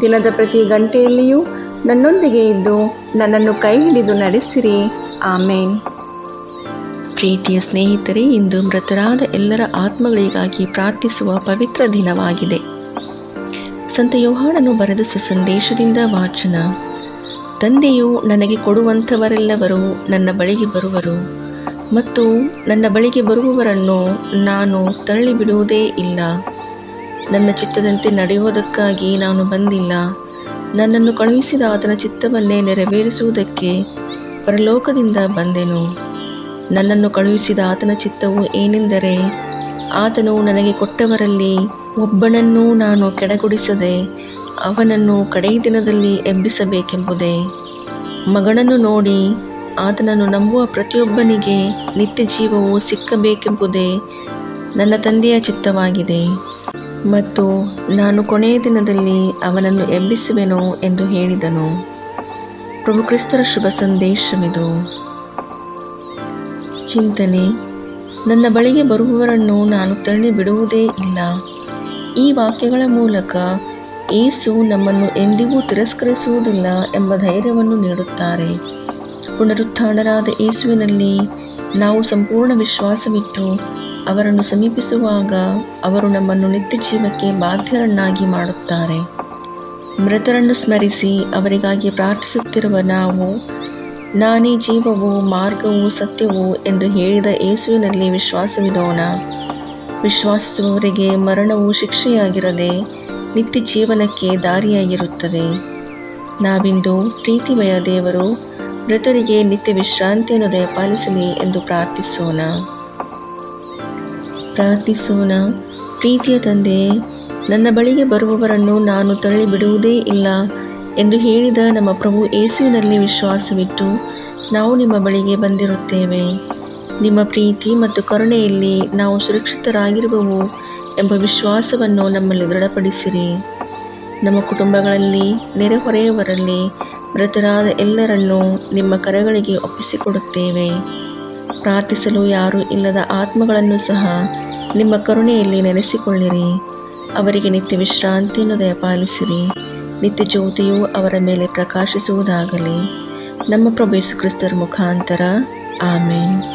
ದಿನದ ಪ್ರತಿ ಗಂಟೆಯಲ್ಲಿಯೂ ನನ್ನೊಂದಿಗೆ ಇದ್ದು ನನ್ನನ್ನು ಕೈ ಹಿಡಿದು ನಡೆಸಿರಿ. ಆಮೇನ್. ಪ್ರೀತಿಯ ಸ್ನೇಹಿತರೇ, ಇಂದು ಮೃತರಾದ ಎಲ್ಲರ ಆತ್ಮಗಳಿಗಾಗಿ ಪ್ರಾರ್ಥಿಸುವ ಪವಿತ್ರ ದಿನವಾಗಿದೆ. ಸಂತ ಯೋಹಾನನು ಬರೆದ ಸುಸಂದೇಶದಿಂದ ವಾಚನ. ತಂದೆಯು ನನಗೆ ಕೊಡುವಂಥವರೆಲ್ಲವರು ನನ್ನ ಬಳಿಗೆ ಬರುವರು ಮತ್ತು ನನ್ನ ಬಳಿಗೆ ಬರುವವರನ್ನು ನಾನು ತಳ್ಳಿಬಿಡುವುದೇ ಇಲ್ಲ. ನನ್ನ ಚಿತ್ತದಂತೆ ನಡೆಯುವುದಕ್ಕಾಗಿ ನಾನು ಬಂದಿಲ್ಲ. ನನ್ನನ್ನು ಕಳುಹಿಸಿದ ಆತನ ಚಿತ್ತವನ್ನೇ ನೆರವೇರಿಸುವುದಕ್ಕೆ ಪರಲೋಕದಿಂದ ಬಂದೆನು. ನನ್ನನ್ನು ಕಳುಹಿಸಿದ ಆತನ ಚಿತ್ತವು ಏನೆಂದರೆ, ಆತನು ನನಗೆ ಕೊಟ್ಟವರಲ್ಲಿ ಒಬ್ಬನನ್ನೂ ನಾನು ಕೆಡಗೊಡಿಸದೆ ಅವನನ್ನು ಕಡೆಯ ದಿನದಲ್ಲಿ ಎಬ್ಬಿಸಬೇಕೆಂಬುದೇ. ಮಗನನ್ನು ನೋಡಿ ಆತನನ್ನು ನಂಬುವ ಪ್ರತಿಯೊಬ್ಬನಿಗೆ ನಿತ್ಯ ಜೀವವು ಸಿಕ್ಕಬೇಕೆಂಬುದೇ ನನ್ನ ತಂದೆಯ ಚಿತ್ತವಾಗಿದೆ. ಮತ್ತು ನಾನು ಕೊನೆಯ ದಿನದಲ್ಲಿ ಅವನನ್ನು ಎಬ್ಬಿಸುವೆನು ಎಂದು ಹೇಳಿದನು. ಪ್ರಭು ಕ್ರಿಸ್ತರ ಶುಭ ಸಂದೇಶವಿದು. ಚಿಂತನೆ, ನನ್ನ ಬಳಿಗೆ ಬರುವವರನ್ನು ನಾನು ತಳ್ಳಿ ಬಿಡುವುದೇ ಇಲ್ಲ. ಈ ವಾಕ್ಯಗಳ ಮೂಲಕ ಏಸು ನಮ್ಮನ್ನು ಎಂದಿಗೂ ತಿರಸ್ಕರಿಸುವುದಿಲ್ಲ ಎಂಬ ಧೈರ್ಯವನ್ನು ನೀಡುತ್ತಾರೆ. ಪುನರುತ್ಥಾನರಾದ ಯೇಸುವಿನಲ್ಲಿ ನಾವು ಸಂಪೂರ್ಣ ವಿಶ್ವಾಸವಿಟ್ಟು ಅವರನ್ನು ಸಮೀಪಿಸುವಾಗ ಅವರು ನಮ್ಮನ್ನು ನಿತ್ಯ ಜೀವಕ್ಕೆ ಬಾಧ್ಯರನ್ನಾಗಿ ಮಾಡುತ್ತಾರೆ. ಮೃತರನ್ನು ಸ್ಮರಿಸಿ ಅವರಿಗಾಗಿ ಪ್ರಾರ್ಥಿಸುತ್ತಿರುವ ನಾವು, ನಾನೇ ಜೀವವು, ಮಾರ್ಗವು, ಸತ್ಯವು ಎಂದು ಹೇಳಿದ ಯೇಸುವಿನಲ್ಲಿ ವಿಶ್ವಾಸವಿಡೋಣ. ವಿಶ್ವಾಸಿಸುವವರಿಗೆ ಮರಣವು ಶಿಕ್ಷೆಯಾಗಿರದೆ ನಿತ್ಯ ಜೀವನಕ್ಕೆ ದಾರಿಯಾಗಿರುತ್ತದೆ. ನಾವಿಂದು ಪ್ರೀತಿಮಯ ದೇವರು, ಮೃತರಿಗೆ ನಿತ್ಯ ವಿಶ್ರಾಂತಿಯನ್ನು ದಯಪಾಲಿಸಲಿ ಎಂದು ಪ್ರಾರ್ಥಿಸೋಣ. ಪ್ರಾರ್ಥಿಸೋಣ. ಪ್ರೀತಿಯ ತಂದೆ, ನನ್ನ ಬಳಿಗೆ ಬರುವವರನ್ನು ನಾನು ತಳ್ಳಿ ಬಿಡುವುದೇ ಇಲ್ಲ ಎಂದು ಹೇಳಿದ ನಮ್ಮ ಪ್ರಭು ಯೇಸುವಿನಲ್ಲಿ ವಿಶ್ವಾಸವಿಟ್ಟು ನಾವು ನಿಮ್ಮ ಬಳಿಗೆ ಬಂದಿರುತ್ತೇವೆ. ನಿಮ್ಮ ಪ್ರೀತಿ ಮತ್ತು ಕರುಣೆಯಲ್ಲಿ ನಾವು ಸುರಕ್ಷಿತರಾಗಿರುವವು ಎಂಬ ವಿಶ್ವಾಸವನ್ನು ನಮ್ಮಲ್ಲಿ ದೃಢಪಡಿಸಿರಿ. ನಮ್ಮ ಕುಟುಂಬಗಳಲ್ಲಿ ನೆರೆಹೊರೆಯವರಲ್ಲಿ ಮೃತರಾದ ಎಲ್ಲರನ್ನೂ ನಿಮ್ಮ ಕರೆಗಳಿಗೆ ಒಪ್ಪಿಸಿಕೊಡುತ್ತೇವೆ. ಪ್ರಾರ್ಥಿಸಲು ಯಾರೂ ಇಲ್ಲದ ಆತ್ಮಗಳನ್ನು ಸಹ ನಿಮ್ಮ ಕರುಣೆಯಲ್ಲಿ ನೆನೆಸಿಕೊಳ್ಳಿರಿ. ಅವರಿಗೆ ನಿತ್ಯ ವಿಶ್ರಾಂತಿಯನ್ನು ದಯಪಾಲಿಸಿರಿ. ನಿತ್ಯ ಜ್ಯೋತಿಯು ಅವರ ಮೇಲೆ ಪ್ರಕಾಶಿಸುವುದಾಗಲಿ. ನಮ್ಮ ಪ್ರಭು ಯೇಸು ಕ್ರಿಸ್ತರ ಮುಖಾಂತರ. ಆಮೇನ್.